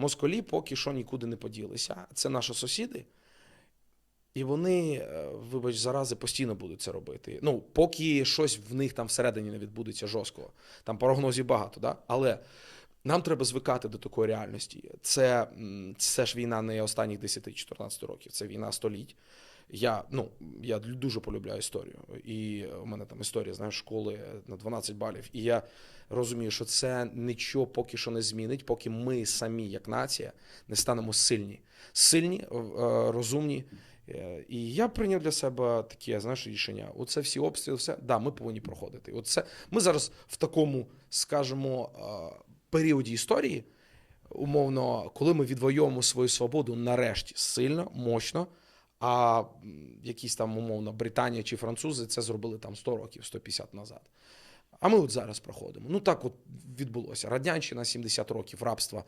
Москалі поки що нікуди не поділися. Це наші сусіди. І вони, е, вибач, зарази постійно будуть це робити. Ну, поки щось в них там всередині не відбудеться жорсткого. Там прогнозів багато, да? але нам треба звикати до такої реальності. Це, це ж війна не останніх 10-14 років, це війна століть. Я, ну, я дуже полюбляю історію. І у мене там історія, знаєш, школи на 12 балів. І я розумію, що це нічого поки що не змінить, поки ми самі, як нація, не станемо сильні. Сильні, е, розумні. Е, І я прийняв для себе таке знаєш, рішення. Оце всі обстріли, все да, ми повинні проходити. Оце ми зараз в такому, скажімо, е, періоді історії, умовно, коли ми відвоюємо свою свободу нарешті сильно, мощно. А якісь там, умовно, Британія чи французи це зробили там 100 років, 150 назад. А ми от зараз проходимо. Ну так от відбулося. Радянщина 70 років рабства